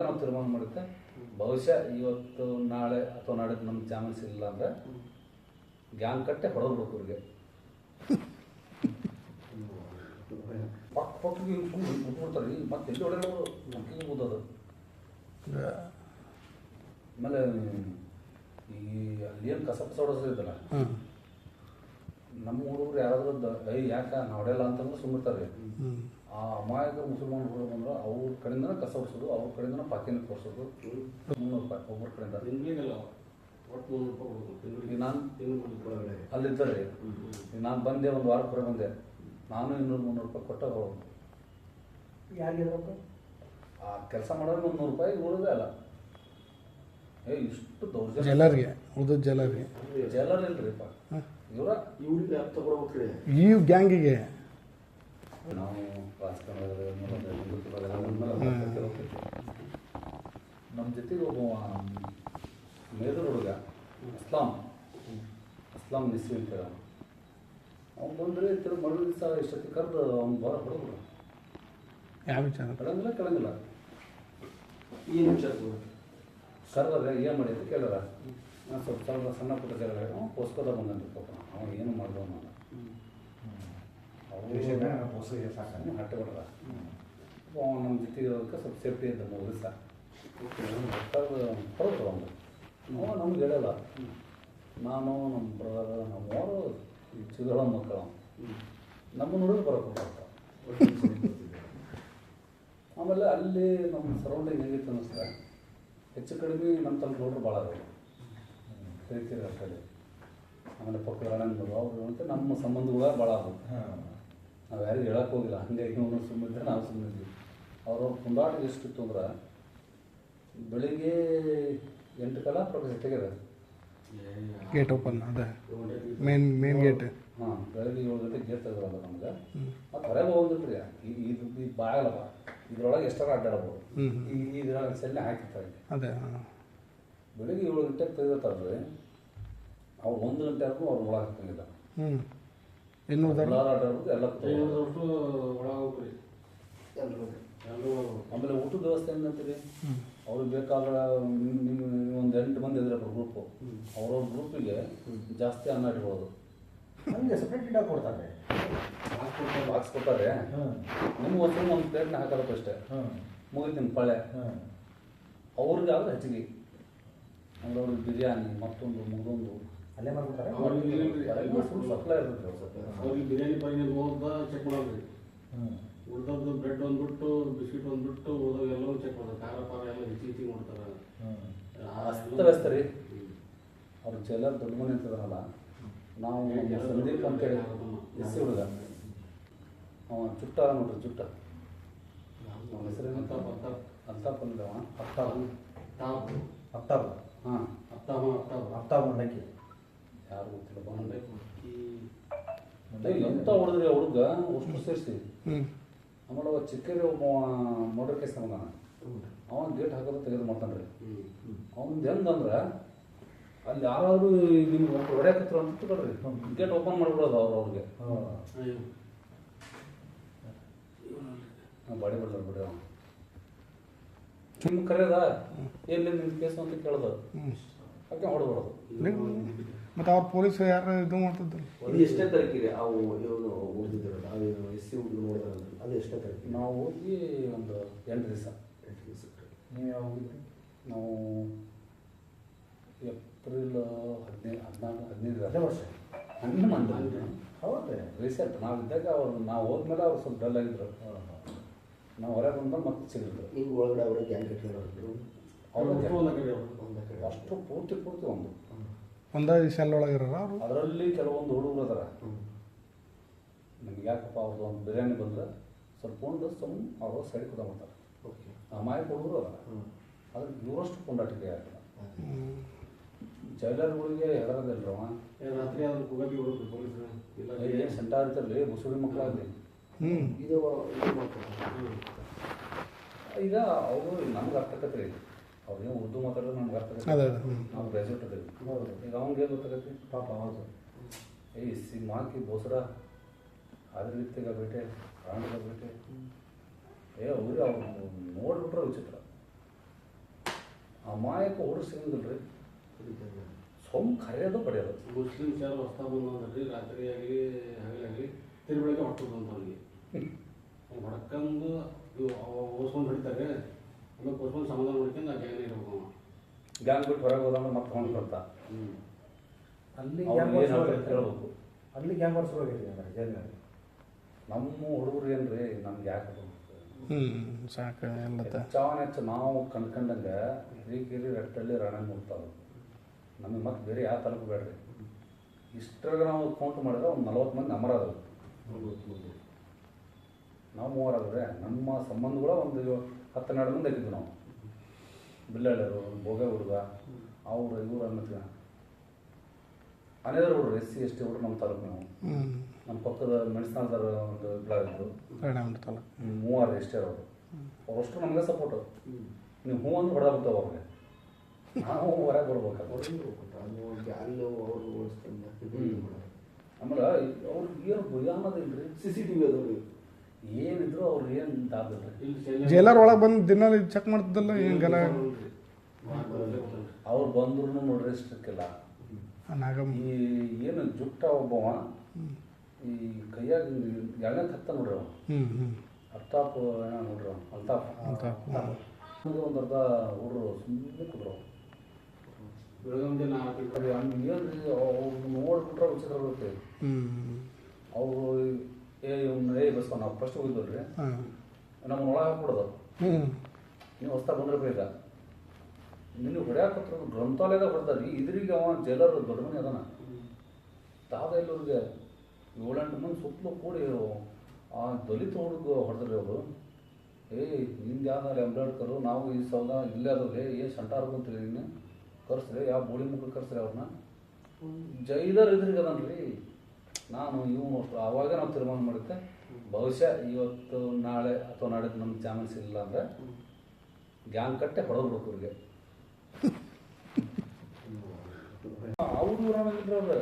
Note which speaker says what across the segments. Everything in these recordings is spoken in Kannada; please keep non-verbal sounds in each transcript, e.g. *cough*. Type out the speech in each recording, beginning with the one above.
Speaker 1: ನಾವು ತೀರ್ಮಾನ ಮಾಡುತ್ತೆ ಬಹುಶಃ ಇವತ್ತು ನಾಳೆ ಅಥವಾ ನಾಳೆ ನಮ್ಗೆ ಚಾನ್ಸ್ ಇಲ್ಲ ಅಂದ್ರೆ ಗ್ಯಾಂಗ್ ಕಟ್ಟೆ ಹೊಡೋದ್ಬೇಕು ಇವ್ರಿಗೆ. ಪಕ್ ಪಕ್ಕಿಗೆ ಬಿಟ್ಬಿಡ್ತಾರೆ ಈಗ ಮತ್ತೆ ಎಲ್ಲಿ ಹೊಡೆಯೋರು ಮಕ್ಕಿಗೆ ಬೂದದು ಆಮೇಲೆ ಈ ಅಲ್ಲಿ ಏನು ಕಸ ಕಸ ಹೊಡೆಸಿದ್ದಲ್ಲ ನಮ್ಮ ಹುಡುಗರು ಯಾರಾದ್ರೂ ಐ ಯಾಕ? ನಾವು ಹೊಡೆಯಲ್ಲ ಅಂತಂದ್ರೆ ಸುಮ್ಮಿರ್ತಾರೆ ಆ ಅಮಾಯಕ ಮುಸಲ್ಮಾನ್ ಹುಡುಗರು ಬಂದ್ರೆ ಅವ್ರ ಕಡೆಯಿಂದ ಕಸ ಹೊಡ್ಸೋದು ಅವ್ರ ಕಡೆಯಿಂದ. ಪಾಕಿನ ಕೊಡಿಸೋದು ಮುನ್ನೂರು ರೂಪಾಯಿ ಒಬ್ಬರ ಕಡೆಯಿಂದ ನಾನು ಅಲ್ಲಿದ್ದಾರೆ. ನಾನು ಬಂದೆ ಒಂದು ವಾರ ಕೂಡ ಬಂದೆ. ನಾನು ಇನ್ನೂರು ಮುನ್ನೂರು ರೂಪಾಯಿ ಕೊಟ್ಟ ಹೋಗೋದು
Speaker 2: ಯಾರಿಗಿರ್ಬೇಕು
Speaker 1: ಆ ಕೆಲಸ ಮಾಡೋರು ಒಂದು ನೂರು ರೂಪಾಯಿ ಉಳಿದೇ ಅಲ್ಲ. ಏ ಇಷ್ಟು ದೌರ್ಜನ್ಯ.
Speaker 3: ಎಲ್ಲರಿಗೆ ಉಳಿದ ಜೈಲರ್ಗೆ.
Speaker 1: ಜಲರ್ ಇಲ್ರಿಪ್ಪ. ಇವರ
Speaker 4: ಇವ್ರಿಗೆ
Speaker 3: ಈ ಗ್ಯಾಂಗಿಗೆ
Speaker 1: ನಮ್ಮ ಜೊತೆಗೆ ಒಬ್ಬ ಮೇದರ್ ಹುಡುಗ ಅಸ್ಲಾಂ. ಅಸ್ಲಾಂ ನಿಸ್ ಅಂತ ಹೇಳ ಅವ್ನು ಬಂದರೆ ತಿರುಗಿ ಮರು ದಿವಸ ಇಷ್ಟೊತ್ತಿಗೆ ಕರೆದು ಅವ್ನು ಬರ ಹುಡುಗರು
Speaker 3: ಯಾವ ವಿಚಾರ?
Speaker 1: ಕಳಂಗಿಲ್ಲ ಕಳಂಗಿಲ್ಲ.
Speaker 4: ಏನು ವಿಚಾರ
Speaker 1: ಕರ್ದಾಗ ಏನು ಮಾಡಿದ್ದು ಕೇಳಾರ ನಾನು ಸ್ವಲ್ಪ ಸ್ವಲ್ಪ ಸಣ್ಣ ಪುಟ್ಟ ಜಾಗ ಹೇಳಿ ಅವ್ನು ಪೋಸ್ಕೋದ ಬಂದಂತ ಪಾಪ. ಅವನು ಏನು ಮಾಡ್ದವ ನಾನು ಅವನು ಹಟ್ಟೆ ಬಿಡದ ಅವ್ನು ನಮ್ಮ ಜೊತೆಗೆ ಇರೋದಕ್ಕೆ ಸ್ವಲ್ಪ ಸೇಫ್ಟಿ ಇದ್ದ ಮೂರು ದಿವಸ ಹೊರದ್ರು ಅವನು ನಾವು ನಮ್ಗೆ ಹೇಳಲ್ಲ. ನಾನು ನಮ್ಮ ಬ್ರದರ್ ನಮ್ಮವರು ಚಿಗಳ ಮಕ್ಕಳು. ನಮ್ಮ ನೋಡಿದ್ರೆ ಬರೋಕೆ *laughs* ಆಮೇಲೆ ಅಲ್ಲಿ ನಮ್ಮ ಸರೌಂಡಿಂಗ್ ಹೆಂಗಿತ್ತು ಅನ್ನಿಸ್ತಾರೆ ಹೆಚ್ಚು ಕಡಿಮೆ ನಮ್ಮ ತಲೆ ನೋಡ್ರು ಭಾಳ ಕರಿತೀರ ಆಮೇಲೆ ಪಕ್ಕದ ಅಣ್ಣಂದು ಅವರು ಅಂತ ನಮ್ಮ ಸಂಬಂಧಗಳ ಭಾಳ ಅದಾವೆ ನಾವು ಯಾರಿಗೂ ಹೇಳಕ್ಕೆ ಹೋಗಿಲ್ಲ. ಹಂಗಾಗಿ ಅವನು ಸುಮ್ಮನಿದ್ರೆ ನಾವು ಸುಮ್ಮನಿದ್ವಿ ಅವ್ರವ್ರ ಪುಂಡಾಟ ಎಷ್ಟಿತ್ತು ಅಂದ್ರೆ ಬೆಳಿಗ್ಗೆ ಎಂಟು ಕಾಲ ಪ್ರೊಫೆಸರ್ ತೆಗೆದ
Speaker 3: ಗೇಟ್ ಓಪನ್ ಅದೇ. ಮೇನ್ ಮೇನ್ ಗೇಟ್
Speaker 1: ಹಾಂ ಬೆಳಗ್ಗೆ ಏಳು ಗಂಟೆಗೆ ಗೇಟ್ ತೆಗೆದ್ರಲ್ಲ ನಮ್ಗೆ. ಮತ್ತು ಹೊರಗೆ ಹೋಗಿದ್ರಿ ಇದು ಇದು ಬಾಗಲವ ಇದ್ರೊಳಗೆ ಎಷ್ಟಾರ ಅಡ್ಡಾಡ್ಬೋದು. ಈ ಇದ್ರೊಳಗೆ ಸೆಲ್ಲೆ ಹಾಕಿರ್ತಾರೆ
Speaker 3: ಅದೇ
Speaker 1: ಬೆಳಿಗ್ಗೆ ಏಳು ಗಂಟೆಗೆ ತೆಗೆದಿರ್ತಾರ್ರಿ ಅವ್ರು ಒಂದು ಗಂಟೆ ಆದ್ರೂ ಅವ್ರು ಒಳಗೆ ಹಾಕಂಗಿಲ್ಲ
Speaker 3: ಹ್ಞೂ
Speaker 1: ಎಲ್ಲರೂ. ಆಮೇಲೆ ಊಟದ ವ್ಯವಸ್ಥೆ ಏನಂತೀರಿ? ಅವ್ರಿಗೆ ಬೇಕಾದ ನಿಮ್ಮ ಒಂದು ಎಂಟು ಮಂದಿ ಇದ್ರೆ ಗ್ರೂಪು ಅವ್ರವ್ರ ಗ್ರೂಪಿಗೆ ಜಾಸ್ತಿ ಅನ್ನ ಇಡ್ಬೋದು.
Speaker 2: ನಮಗೆ ಸಪ್ರೇಟ್ ಇಡಕ್ಕೆ ಕೊಡ್ತಾರೆ.
Speaker 1: ಬಾಕ್ಸ್ ಕೊಡ್ತಾರೆ. ನಿಮ್ಗೆ ಒಂದು ಒಂದು ಪ್ಲೇಟ್ನ ಹಾಕಲಪ್ಪ ಅಷ್ಟೇ ಮುಗಿತೀನಿ ಪಳೆ. ಅವ್ರಿಗೆ ಆದ್ರೆ ಹೆಚ್ಚಿಗೆ. ಅಂದ್ರೆ ಅವ್ರಿಗೆ ಬಿರಿಯಾನಿ ಮತ್ತೊಂದು ಮುಗಿದೊಂದು
Speaker 2: ಅಲ್ಲೇ ಮಾಡ್ಬಿಡ್ತಾರೆ?
Speaker 4: ಅವ್ರಿಗೆ ಬಿರಿಯಾನಿ ಪಾಯಿನ ಹೋದ ಚೆಕ್ ಮಾಡೋದ್ರಿ. ಉಳ್ದದ್ದು ಬ್ರೆಡ್ ಒಂದು ಬಿಟ್ಟು ಬಿಸ್ಕಿಟ್ ಒಂದು ಬಿಟ್ಟು ಉಳ್ದವು ಎಲ್ಲವೂ ಚೆಕ್ ಮಾಡ್ತಾರೆ ಖಾರ ಪಾರ ಎಲ್ಲ ಹೆಚ್ಚಿ ಹೆಚ್ಚಿಗೆ ಮಾಡ್ತಾರೆ.
Speaker 1: ಅಸ್ತವ್ಯಸ್ತ ರೀ. ಅವ್ರ ಜೈಲರ್ ದೊಡ್ಡ ಮನೆ ಅಂತದಲ್ಲ ನಾವು ನಮ್ಮ ಸಂದೀಪ್ ಅಂತ ಹೇಳಿ ಎಸ್ ಹುಡುಗ. ಅವ ಚುಟ್ಟ ನೋಡ್ರಿ ಚುಟ್ಟ ಅವನ ಹೆಸರೇನು
Speaker 4: ಅಂತ
Speaker 1: ಅಲ್ತಾಪ್ ಅಂದವ ಅತ್ತಾಪ್
Speaker 4: ಟಾಪ್
Speaker 1: ಹಾಂ.
Speaker 4: ಅತ್ತಾಮ ಅತ್ತಾಮ
Speaker 2: ಹತ್ತಾರು ಮಂಡಕ್ಕಿ.
Speaker 1: ಯಾರು ಗೊತ್ತಿಲ್ಲ
Speaker 4: ಬಂದ್ರೆ
Speaker 1: ಎಂತ ಹೊಡೆದ್ರಿ ಹುಡುಗ? ಅಷ್ಟು ಸೇರಿಸಿ. ಆಮೇಲೆ ಅವ ಚಿಕ್ಕರಿ ಒಬ್ಬ ಮರ್ಡರ್ ಕೇಸ್ ತಗೊಂಡ. ಅವನ ಗೇಟ್ ಹಾಕೋದು ತೆಗೆದು ಮಾಡ್ತಾನೆ ರೀ ಅವ್ನದ್ದು ಹೆಂಗಂದ್ರೆ ಅಲ್ಲಿ ಯಾರಾದ್ರೂ ನಿಮ್ಗೆ ಹೊಡ್ಯಾಕತ್ರ ಅಂತ ತಗೊಳ್ರಿ ಗೇಟ್ ಓಪನ್ ಮಾಡ್ಬಿಡೋದು ಅವ್ರು ಅವ್ರಿಗೆ. ಬಾಡಿ ಬಿಡ್ತಾರೆ ಬಿಡಿ ಅವನು. ನಿಮ್ಗೆ ಕರೆಯದ ಎಲ್ಲಿ ನಿಮ್ಮ ಕೇಸು ಅಂತ ಕೇಳ್ದು? ಅದಕ್ಕೆ ಹೊಡೆದ್ಬಿಡೋದು
Speaker 3: ಮತ್ತು ಅವ್ರ ಪೊಲೀಸ್ ಯಾರು ಇದು ಮಾಡ್ತಿದ್ರು?
Speaker 5: ಇದು ಎಷ್ಟೇ ತಾರೀಕಿಗೆ ಅವು ಇವನು ಓದಿದ್ರಲ್ಲ ಅದು ಎಸ್ ಸಿ ಹುಡುಗರು ನೋಡಿದ್ರಲ್ಲ ಅದು ಎಷ್ಟೇ ತಾರೀಕಿಗೆ?
Speaker 1: ನಾವು ಹೋಗಿ ಒಂದು ಎಂಟು ದಿವಸ.
Speaker 5: ಎಂಟು ದಿವಸಕ್ಕೆ
Speaker 2: ನೀವು ಯಾವ ಹೋಗಿದ್ರಿ?
Speaker 1: ನಾವು ಏಪ್ರಿಲ್ ಹದಿನೈದು ಹದಿನಾಲ್ಕು ಹದಿನೈದು
Speaker 2: ಅದೇ ವರ್ಷ.
Speaker 1: ಹಣ್ಣು ಮಂದಿ.
Speaker 2: ಹೌದೇ
Speaker 1: ರೀಸೆಂಟ್. ನಾವು ಇದ್ದಾಗ ಅವ್ರು ನಾವು ಹೋದ್ಮೇಲೆ ಅವ್ರು ಸ್ವಲ್ಪ ಡಲ್ ಆಗಿದ್ರು. ನಾವು ಹೊರಗೆ ಬಂದ್ಮೇಲೆ ಮತ್ತೆ ಸಿಗಿದ್ರು
Speaker 5: ಈಗ ಒಳಗಡೆ ಅವರೇ ಗ್ಯಾಂಗ್
Speaker 4: ಒಂದು ಕಡೆ ಅವ್ರು.
Speaker 5: ಕಡೆ
Speaker 1: ಅಷ್ಟು ಪೂರ್ತಿ ಪೂರ್ತಿ ಒಂದು.
Speaker 3: ಒಂದೇ ಸೆಲ್ ಒಳಗೆ ಇರೋರು ಅವರು.
Speaker 1: ಅದರಲ್ಲಿ ಕೆಲವೊಂದು ಹುಡುಗರು ಅದರ.
Speaker 5: ಹ್ಮ್.
Speaker 1: ನಮ್ಗೆ ಯಾಕಪ್ಪ ಅವ್ರದ್ದು ಒಂದು ಬಿರಿಯಾನಿ ಬಂದ್ರೆ ಸ್ವಲ್ಪ ಉಂಡು ಸುಮ್ಮನೆ ಅವರು ಸೈಡ್ ಕೂಡ ಮಾಡ್ತಾರೆ.
Speaker 5: ಓಕೆ.
Speaker 1: ಅಮಾಯಕ ಹುಡುಗರು ಅದರ.
Speaker 5: ಹ್ಞೂ
Speaker 1: ಅದ್ರ ಇವರಷ್ಟು ಕೊಂಡಾಟಿಕೆ ಆಗಿಲ್ಲ ಜೈಲರ್ಗಳಿಗೆ ಹೆದರದಿಲ್ರವ
Speaker 4: ಏ, ರಾತ್ರಿ ಆದ್ರೂ ಕುಗತಿ ಬಿಡುತ್ತೆ ಪೊಲೀಸರು. ಇಲ್ಲ
Speaker 1: ಏನು ಸೆಂಟ ಇರ್ತಲ್ಲಿ ಮುಸುಳಿ ಮಕ್ಕಳಾಗಲಿ
Speaker 3: ಹ್ಞೂ
Speaker 5: ಇದು ಇದು ಮಾಡ್ತಾರೆ.
Speaker 1: ಈಗ ಅವರು ನಮ್ಗೆ ಅರ್ಥಕತೆ ರೀ ಅವ್ರೇನು ಉರ್ದು ಮಾತಾಡೋದು ನಮ್ಗೆ
Speaker 3: ಅರ್ಥ
Speaker 1: ನಾವು ಗ್ರಾಜುಯೇಟ್ ಅದೇವಿ ಈಗ ಅವ್ನಿಗೆ ಏನು ಗೊತ್ತಾಗತ್ತೆ?
Speaker 2: ಪಾಪ ಹೌದು.
Speaker 1: ಏಯ್ ಸಿ ಮಾಕಿ ಬೋಸರ? ಅದ್ರ ರೀತಿಗ ಬೇಟೆ ಪ್ರಾಣದ ಬೇಟೆ ಏ ಅವ್ರಿಗೆ ಅವ್ರು ನೋಡ್ಬಿಟ್ರೆ ವಿಚಿತ್ರ. ಆ ಮಾಯಕ ಹುಡುಗ ಸಿಗಂಗಿಲ್ಲ ರೀ ಸೊಮ್ ಕರೆಯೋದು ಪಡೆಯೋದು
Speaker 4: ಮುಸ್ಲಿಂ ಚಾರ ಹೊಸ್ತ ಬಂದ್ರಿ ರಾತ್ರಿ ಆಗಲಿ ಹಗಲಾಗಲಿ ತಿರುಬಳಿಕೆ ಹೊಟ್ಟದು ಅಂತ ಅವ್ರಿಗೆ ಹೊಡ್ಕೊಂಡು ಇವು ಓಸ್ಕೊಂಡು ಹೊಡಿತಾರೆ. ಆಮೇಲೆ ಓಸ್ಕೊಂಡು ಸಮಾಧಾನ ಮಾಡ್ಕೊಂಡು ಆ ಇರ್ಬೇಕು
Speaker 1: ಗ್ಯಾಂಗ್ ಬಿಟ್ಟು ಹೊರಗೆ ಹೋದಂದ್ರೆ ಮತ್ತೆ ಹೊಂದು ಬರ್ತಾ
Speaker 4: ಹ್ಞೂ
Speaker 2: ಅಲ್ಲಿ ಗ್ಯಾಂಗ್
Speaker 1: ಕೇಳ್ಬೇಕು.
Speaker 2: ಅಲ್ಲಿ ಗ್ಯಾಂಗ್ ವಾರ್ ಜೈಲಿನಲ್ಲಿ
Speaker 1: ನಮ್ಮ ಹುಡುಗರು ಏನ್ರಿ ನಮ್ಗೆ ಯಾಕೆ ಅದು?
Speaker 3: ಹ್ಞೂ ಸಾಕು
Speaker 1: ಹೆಚ್ಚಾವನ ಹೆಚ್ಚು ನಾವು ಕಂಡ್ಕೊಂಡಂಗೆ ಹಿರಿಕಿರಿ ರಟ್ಟಳ್ಳಿ ರಣ ಮುಗ್ತಾವೆ ನಮಗೆ ಮತ್ತೆ ಬೇರೆ ಯಾವ ತಲುಪು ಬೇಡ್ರಿ. ಇಷ್ಟ್ರಾಗ ನಾವು ಕೌಂಟ್ ಮಾಡಿದ್ರೆ ಒಂದು ನಲ್ವತ್ತು ಮಂದಿ ನಮ್ಮರಾದ್ರು ನಾವು ಮೂವರಾದ್ರೆ ನಮ್ಮ ಸಂಬಂಧಗಳ ಒಂದು ಹತ್ತೆರಡು ಮಂದಿ ಇದ್ದಿದ್ದು ನಾವು. ಬಿಲ್ಲಳ್ಳರು ಭೋಗ ಹುಡುಗ ಅವರು ಇವ್ರು ಅನ್ನೋದು ಅನೇದ್ರ ಹುಡುಗರು ಎಸ್ ಸಿ ಎಸ್ ಟಿ ಹುಡುಗರು ನಮ್ಮ ತಾಲೂಕು ನಾವು ನಮ್ಮ ಪಕ್ಕದ ಮೆಣಸಿನಲ್ದಾರ ಒಂದು ಇಬ್ಬರು ಮೂವರು ಎಷ್ಟೇ ಅವರು. ಅವರಷ್ಟು ನಮಗೆ ಸಪೋರ್ಟು ನೀವು ಹೂ ಅಂತ ಹೊಡೆದ ಬರ್ತಾವ ಅವ್ರಿಗೆ. ನಾವು ಹೊರಗೆ
Speaker 5: ಬರ್ಬೇಕು.
Speaker 1: ಆಮೇಲೆ ಅವ್ರಿಗೆ ಏನು ಭಯ ಅನ್ನೋದಿಲ್ರಿ.
Speaker 5: ಸಿ ಸಿ ಟಿ ವಿ ಅದಾವ್ರಿ
Speaker 1: ಏನಿದ್ರು ಅವ್ರು ಏನು
Speaker 4: ಶೈಲ-
Speaker 3: ಜೈಲರ್ ಒಳಗೆ ಬಂದು ದಿನ ಚೆಕ್ ಮಾಡ್ತಿದ್ದಲ್ಲ ಗಲ
Speaker 1: ಅವ್ರು ಬಂದ್ರು ನೋಡ್ರಿ
Speaker 3: ಸಿಕ್ಕಿಲ್ಲ
Speaker 1: ಈ ಏನು ಜುಟ್ಟ ಒಬ್ಬವ ಈ ಕೈಯಾಗ ಎಣ್ಣೆ ಕತ್ತ ನೋಡ್ರಿ ಅವ
Speaker 3: ಹ್ಞೂ ಹ್ಞೂ
Speaker 1: ಅಲ್ತಾಫ್ ಏನೋ ನೋಡ್ರಿ ಅವ ಅಲ್ತಾಫ್. ಒಂದು ಅರ್ಧ ಹುಡ್ರು ಸುಮ್ಮನೆ
Speaker 4: ಗಂಟೆ
Speaker 1: ಹಂಗೆ ಏನ್ರಿ ಅವ್ರು ನೋಡ್ಬಿಟ್ರೆ ವಿಚಿತ್ರ ಬರುತ್ತೆ ಅವರು ಏ ಇವ್ನ ಏ ನಾವು ಫಸ್ಟ್ ಹೋಗಿದ್ವಲ್ರಿ
Speaker 3: ಹಾಂ.
Speaker 1: ನಮ್ಮನ್ನ ಒಳಗೆ ಹಾಕ್ಬಿಡೋದು.
Speaker 3: ಹ್ಞೂ
Speaker 1: ನೀವು ಹೊಸ್ತಾ ಬಂದ್ರೆ ಬೇಗ. ನಿನ್ನ ಹೊಡ್ಯಾಕತ್ರ ಗ್ರಂಥಾಲಯದಾಗ ಹೊಡ್ದಾರಿ. ಇದ್ರಿಗೆ ಅವ ಜೈಲರ್ ದೊಡ್ಡ ಮನೆ ಅದಾನ. ತಾದ ಇಲ್ಲವ್ರಿಗೆ ಏಳೆಂಟು ಮಂದಿ ಸುತ್ತಲೂ ಕೂಡಿ ಆ ದಲಿತ ಹುಡುಗ ಹೊಡೆದ್ರಿ ಅವರು. ಏಯ್ ನಿಂದು ಯಾವ್ದಾರ ಅಂಬೇಡ್ಕರು ನಾವು ಈ ಸಲ ಇಲ್ಲೇ ಅದಾವ್ರಿ. ಏ ಸಂಟಾರ್ ಬಂತ್ರಿ ಇನ್ನು ಕರ್ಸ್ರಿ ಯಾವ ಬೋಳಿ ಮುಖ ಕರ್ಸ್ರಿ ಅವ್ರನ್ನ. ಜೈಲರ್ ಇದ್ರಿಗೆ ಅದನ್ರಿ. ನಾನು ಇವು ಅವಾಗ ನಾವು ತೀರ್ಮಾನ ಮಾಡುತ್ತೆ ಬಹುಶಃ ಇವತ್ತು ನಾಳೆ ಅಥವಾ ನಾಳೆ ನಮ್ಗೆ ಜಾಮೀನ್ ಸಿಗಲಿಲ್ಲ ಅಂದ್ರೆ ಗ್ಯಾಂಗ್ ಕಟ್ಟೆ ಹೊಡೋದ್ಬೇಕು ಇವ್ರಿಗೆ. ಅವರು ನಮಗಿದ್ರು ಅವ್ರು.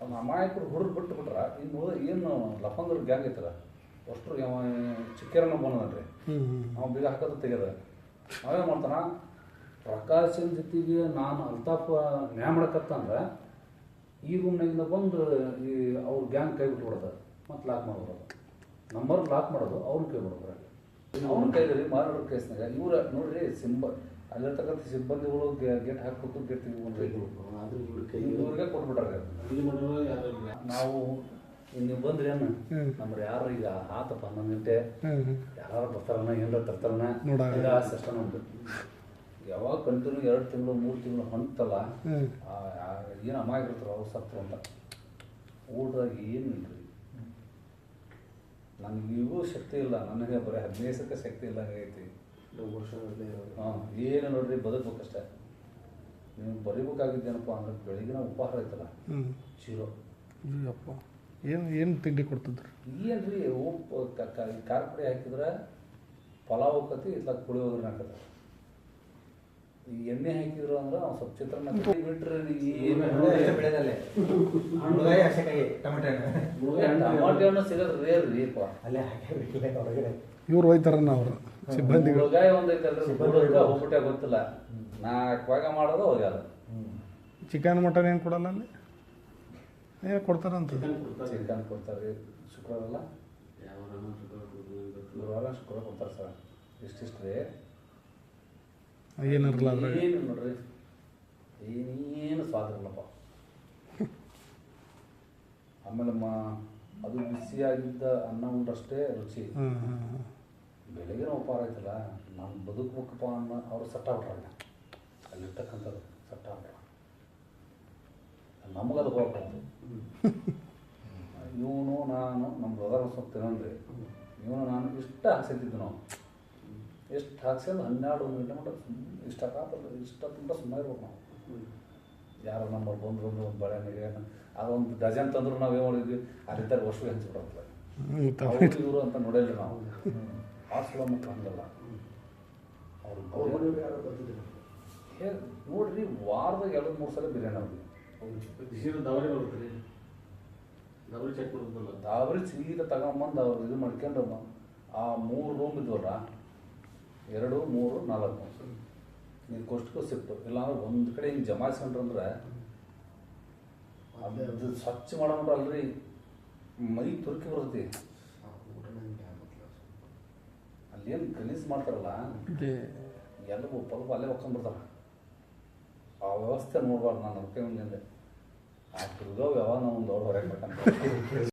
Speaker 1: ಅವ್ನ ಅಮಾಯಕರು ಹುಡುಗ್ ಬಿಟ್ಟು ಬಿಟ್ರ. ಇನ್ನು ಏನು ಲಫಂದ್ರ ಗ್ಯಾಂಗ್ ಐತಲ್ಲ ಅಷ್ಟು ಚಿಕ್ಕೇರನ್ನ
Speaker 3: ಬಂದ್ರಿ
Speaker 1: ಅವ ಬೀಗ ಹಾಕೋದು ತೆಗೆದ ಅವೇನ್ ಮಾಡ್ತಾನ? ಪ್ರಕಾಶನ್ ಜೊತೆಗೆ ನಾನು ಅಲ್ತಾಫ ನ್ಯಾಯ ಮಾಡಕತ್ತಂದ್ರೆ ಈ ರೂಮ್ನಾಗಿಂದ ಬಂದು ಈ ಅವ್ರ ಗ್ಯಾಂಗ್ ಕೈ ಬಿಟ್ಬಿಡೋದು ಮತ್ತೆ ಲಾಕ್ ಮಾಡ್ಬಿಡೋದು ನಂಬರ್ ಲಾಕ್ ಮಾಡೋದು ಅವ್ರನ್ನ ಕೈ ಬಿಡೋದು ಅವ್ರ ಕೈದಲ್ಲಿ ಮಾರಾಟ ಕೇಸ್ನಾಗ. ಇವ್ರ ನೋಡ್ರಿ ಸಿಂಬ ಅಲ್ಲಿರ್ತಕ್ಕಂಥ ಸಿಬ್ಬಂದಿಗಳು ಗೇಟ್ ಹಾಕ್ಬೇಕು ಗೇಟ್ ಇವ್ರಿಗೆ ಕೊಟ್ಬಿಟ್ರೆ ನಾವು ನೀವು ಬಂದ್ರಿ ಅನ್ನ ನಮ್ರ ಯಾರು ಈಗ ಆತಪ್ಪ ಹನ್ನೊಂದು ಗಂಟೆ. ಯಾರು ಬರ್ತಾರನ ಏನಾರ ತರ್ತಾರನ ಉಂಟು ಯಾವಾಗ ಕಂಟಿನ್ಯೂ ಎರಡು ತಿಂಗಳು ಮೂರು ತಿಂಗಳು
Speaker 3: ಹೊಂತಲ್ಲ
Speaker 1: ಏನು ಅಮಾಯಕರ್ತಾರೆ ಅವ್ರು ಸತ್ರು ಅಂತ. ಊಟದಾಗ ಏನು ಇಲ್ರಿ ನನಗೆ ಈಗೂ ಶಕ್ತಿ ಇಲ್ಲ ನನಗೆ ಬರೀ ಹದಿನೈದಕ್ಕೆ ಶಕ್ತಿ ಇಲ್ಲ ಐತಿ.
Speaker 5: ವರ್ಷ
Speaker 1: ಹಾಂ ಏನು ನೋಡ್ರಿ ಬದುಕಬೇಕಷ್ಟೆ. ನೀವು ಬರಿಬೇಕಾಗಿದ್ದೇನಪ್ಪ ಅಂದ್ರೆ ಬೆಳಗಿನ ಉಪಹಾರ ಐತಲ್ಲ.
Speaker 3: ಚೀರೋ
Speaker 1: ಜೀರೋ
Speaker 3: ಏನು ಏನು ತಿಂಡಿ ಕೊಡ್ತಿದ್ರು?
Speaker 1: ಏನು ರೀ ಉಪ್ಪು ಖಾರ ಪುಡಿ ಹಾಕಿದ್ರೆ ಪಲಾವ್ ಕತಿ ಇಲ್ಲ ಪುಳಿ ಹೋದ್ರೆ ಹಾಕದ ಈ ಎಣ್ಣೆ ಹಾಕಿದ್ರು ಅಂದ್ರೆ ಅವ್ನು ಸ್ವಲ್ಪ ಚಿತ್ರಾನ್ನ ಬಿಟ್ರೆ
Speaker 2: ಟೊಮೆಟೊ ಹಣ್ಣು.
Speaker 1: ಸಿಗೋದು ರೇರ್ ರೀಪ
Speaker 2: ಅಲ್ಲೇ
Speaker 3: ಇವ್ರು ಹೋಯ್ತಾರನ್ನ ಅವರು ಸಿಬ್ಬಂದಿಗಳು.
Speaker 1: ಹುಡುಗಾಯಿ
Speaker 2: ಒಂದೈತಲ್ಲ
Speaker 1: ಹುಡುಗ ಹೋಗ್ಬಿಟ್ಟೆ ಗೊತ್ತಿಲ್ಲ. ನಾಲ್ಕು ಭಾಗ ಮಾಡೋದು ಹೋಗ್ಯಾರ
Speaker 3: ಚಿಕನ್ ಮಟನ್ ಏನು ಕೊಡಲ್ಲ ಅಲ್ಲಿ? ಏನು ಕೊಡ್ತಾರಂತ
Speaker 4: ಚಿಕನ್ ಕೊಡ್ತಾರೆ.
Speaker 1: ಶುಕ್ರವಾರ ಅಲ್ಲ?
Speaker 4: ಶುಕ್ರವಾರ
Speaker 1: ಶುಕ್ರವಾರ ಕೊಡ್ತಾರೆ ಸರ್. ಇಷ್ಟಿಷ್ಟು ರೀ
Speaker 3: ಏನಿರಲ್ಲ ಅದ್ರಾಗ?
Speaker 1: ಏನು ನೋಡ್ರಿ. ಏನೇನು ಸ್ವಾದ ಇರಲ್ಲಪ್ಪ ಆಮೇಲೆ ಮಾ ಅದು ಬಿಸಿಯಾಗಿದ್ದ ಅನ್ನ ಉಂಡಷ್ಟೇ ರುಚಿ. ಬೆಳಗಿನ ಉಪಹಾರ ಐತಲ್ಲ ನಾನು ಬದುಕಬೇಕಪ್ಪ ಅನ್ನೋ ಅವ್ರು ಸಟ್ಟ ಬಿಟ್ರಲ್ಲ ಅಲ್ಲಿರ್ತಕ್ಕಂಥದ್ದು ಸಟ್ಟ ಬಿಟ್ರ. ನಮಗದು ಹೋಗ್ಬಾರ್ದು ಇವನು ನಾನು ನಮ್ಮ ಬ್ರದರ್ ಸ್ವಲ್ಪ ತಿನ್ನಂದ್ರಿ ಇವನು ನಾನು ಇಷ್ಟ ಹಾಕ್ಸಿದ್ದು ನಾವು. ಎಷ್ಟು ಹಾಕ್ಸಿದ್ದು ಹನ್ನೆರಡು ಗಂಟೆ ಮಟ್ಟ ಸುಮ್ಮನೆ ಇಷ್ಟ ತುಂಬ ಸುಮ್ಮನೆ ಇರ್ಬೇಕು ನಾವು. ಯಾರು ನಮ್ಮ ಬಂದು ಒಂದು ಬಳೆ ಬಳೆನಿಗೆ ಅದೊಂದು ಡಜನ್ ತಂದ್ರು ನಾವು ಏನು ಮಾಡಿದ್ವಿ? ಅಲ್ಲಿದ್ದಾಗ ವರ್ಷ ಹಂಚ್ಬಿಡೋದು ಬಿಡೋದಿಲ್ಲ ಇವರು ಅಂತ ನೋಡಿಲ್ಲ ನಾವು. ಹಾಸ್ಟೆಲ್ ಮಕ್ಕಳು ಹಂಗಲ್ಲ
Speaker 5: ಅವ್ರ
Speaker 1: ಹೇ ನೋಡ್ರಿ ವಾರದಾಗ ಎರಡು ಮೂರು ಸಲ ಬಿರಿಯಾನಿ ಅವ್ರಿಗೆ
Speaker 4: ಬಿಸಿಲು ದವರಿ ಬರುತ್ತೆ ದವರಿ ಚೆಕ್
Speaker 1: ದಾವರಿ ಸೀದಾ ತಗೊಂಬಂದು ಅವ್ರು ಇದು ಮಾಡ್ಕೊಂಡು ಆ ಮೂರು ರೂಮ್ ಇದ್ವಲ್ಲ ಎರಡು ಮೂರು ನಾಲ್ಕು. ಇದಕ್ಕೋಸ್ಕರ ಸಿಕ್ತು. ಇಲ್ಲಾಂದ್ರೆ ಒಂದು ಕಡೆ ಹಿಂಗೆ ಜಮಾಯಿಸ್ಕೊಂಡ್ರಂದ್ರೆ ಅದು ಸ್ವಚ್ಛ ಮಾಡೋಣ ಅಲ್ರಿ. ಮೈ ತುರ್ಕಿ ಬರ್ತೈತಿ. ಅಲ್ಲೇನು ಗಲೀಜ್ ಮಾಡ್ತಾರಲ್ಲ? ಎಲ್ಲವೂ ಪಲ್ಪ ಅಲ್ಲೇ ಒಕ್ಕೊಂಡ್ಬಿಡ್ತಾರ ಆ ವ್ಯವಸ್ಥೆ ನೋಡ್ಬಾರ್ದು. ನಾನು ಅದಕ್ಕೆ ಮುಂದೆ ಆ ದುರ್ಗ ವ್ಯವಹಾರ ಒಂದು ದೊಡ್ಡ ಹೊರಗೆ ಬೇಕಂತ